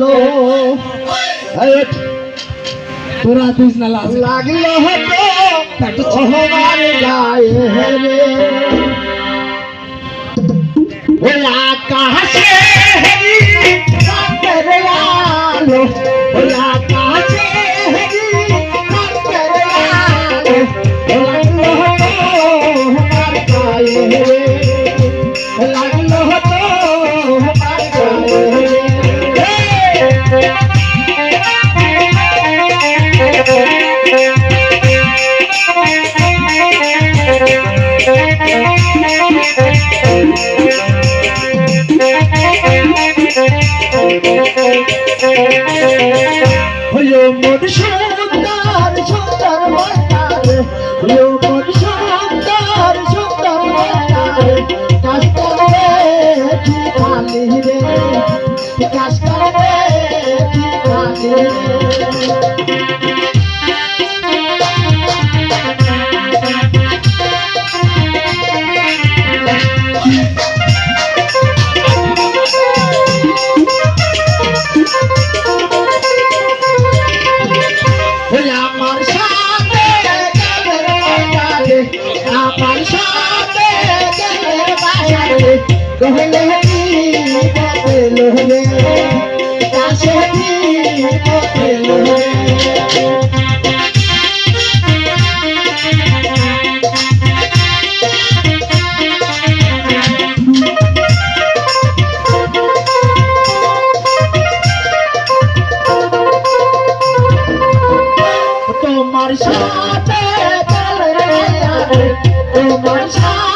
লাগল। তোরা দিস না লাগল হতো তোমার গায়ে হইও মন সন্তার সন্তার মাতার হইও মন সন্তার সন্তার মাতার কাস্তারে ঠিকানি রে কাস্তারে তোমার সাথে তোমার সাথে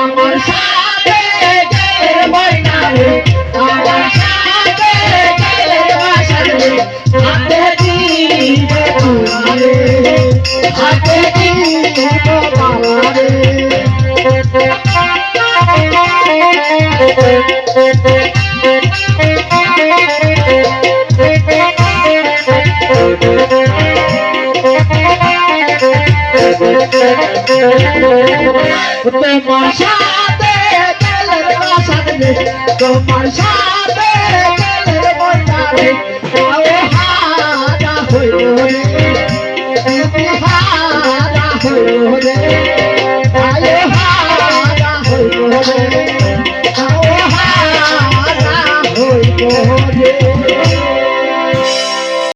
আমার সাথে বাইনা আমার সাথে হাতে হাতে Thank you. তোমার সাথে